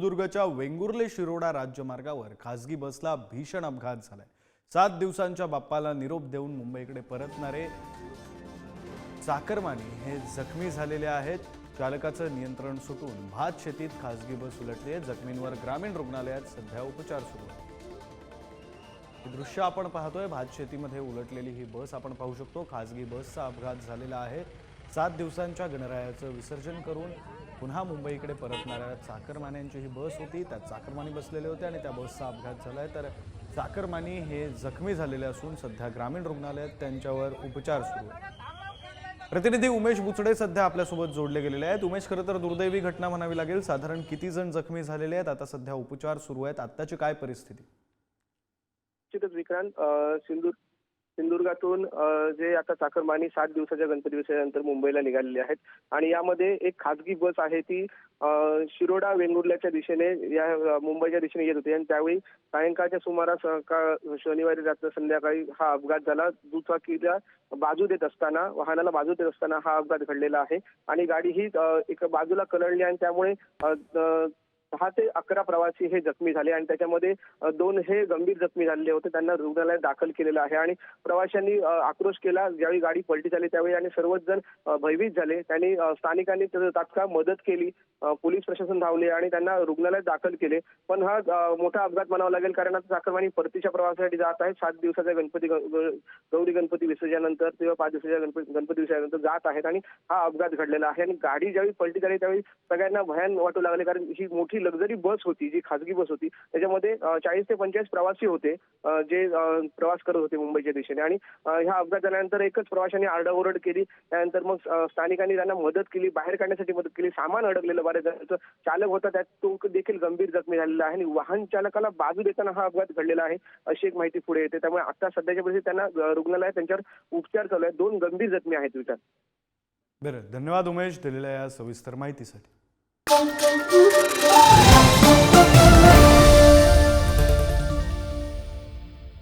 सिंधुदुर्गच्या वेंगुर्ले शिरोडा राज्यमार्गावर खासगी बसला भीषण अपघात झालाय. सात दिवसांच्या बाप्पाला निरोप देऊन मुंबईकडे परतणारे चाकरमानी हे जखमी झालेले आहेत. चालकाचं नियंत्रण सुटून भात शेतीत खासगी बस उलटली आहे जखमींवर ग्रामीण रुग्णालयात सध्या उपचार सुरू आहेत. दृश्य आपण पाहतोय. भात शेतीमध्ये उलटलेली ही बस आपण पाहू शकतो. खासगी बसचा अपघात झालेला आहे. सात दिवसांच्या गणरायाचं विसर्जन करून पुन्हा मुंबईकडे परतणाऱ्या चाकरमान्यांची ही बस होती. त्यात चाकरमानी बसलेले होते आणि त्या बसचा अपघात झालाय. तर चाकरमानी हे जखमी झालेले असून सध्या ग्रामीण रुग्णालयात त्यांच्यावर उपचार सुरू आहेत. प्रतिनिधी उमेश बुचडे सध्या आपल्यासोबत जोडले गेलेले आहेत. उमेश खरं तर दुर्दैवी घटना म्हणावी लागेल. साधारण किती जण जखमी झालेले आहेत? आता सध्या उपचार सुरू आहेत. आत्ताची काय परिस्थिती? विक्रांत सिंधू सिंधुदुर्गातून जे आता चाकरमानी सात दिवसाच्या गणपती विसर्जनानंतर मुंबईला निघालेले आहेत. आणि यामध्ये एक खासगी बस आहे ती शिरोडा वेंगुर्ल्याच्या दिशेने या मुंबईच्या दिशेने येत होती. आणि त्यावेळी सायंकाळच्या सुमारास शनिवारी रात्र संध्याकाळी हा अपघात झाला. दुचाकीला बाजू देत असताना वाहनाला बाजू देत असताना हा अपघात घडलेला आहे. आणि गाडी ही एका बाजूला कलळली आणि त्यामुळे सहा दहा ते अकरा प्रवासी हे जखमी झाले आणि त्याच्यामध्ये दोन हे गंभीर जखमी झालेले होते. त्यांना रुग्णालयात दाखल केलेलं आहे आणि प्रवाशांनी आक्रोश केला. ज्यावेळी गाडी पलटी झाली त्यावेळी आणि सर्वच जण भयभीत झाले. त्यांनी स्थानिकांनी तात्काळ मदत केली. पोलीस प्रशासन धावले आणि त्यांना रुग्णालयात दाखल केले. पण हा मोठा अपघात म्हणावा लागेल कारण आता चाकरमानी परतीच्या प्रवासासाठी जात आहेत सात दिवसाच्या गणपती ग- गौरी गणपती विसर्जनानंतर किंवा पाच दिवसाच्या गणपती गणपती विसर्जनानंतर जात आहेत आणि हा अपघात घडलेला आहे. आणि गाडी ज्यावेळी पलटी झाली त्यावेळी सगळ्यांना भयान वाटू लागले कारण ही मोठी लक्झरी बस होती जी खासगी बस होती त्याच्यामध्ये चाळीस ते पंचेचाळीस प्रवासी होते जे प्रवास करत होते मुंबईच्या दिशेने. आणि ह्या अपघात झाल्यानंतर एकच प्रवाशांनी आरडाओरड केली. त्यानंतर मग स्थानिकांनी त्यांना मदत केली बाहेर काढण्यासाठी मदत केली. सामान अडकलेलं बऱ्याच जणांचं. चालक होता त्यात तो देखील गंभीर जखमी झालेला आहे. आणि वाहन चालकाला बाजू देताना हा अपघात घडलेला आहे अशी एक माहिती पुढे येते. त्यामुळे आता सध्याच्या परिस्थितीत त्यांना रुग्णालयात त्यांच्यावर उपचार चालू आहे दोन गंभीर जखमी आहेत विचार. बरं धन्यवाद उमेश दिलेल्या या सविस्तर माहितीसाठी. Woo!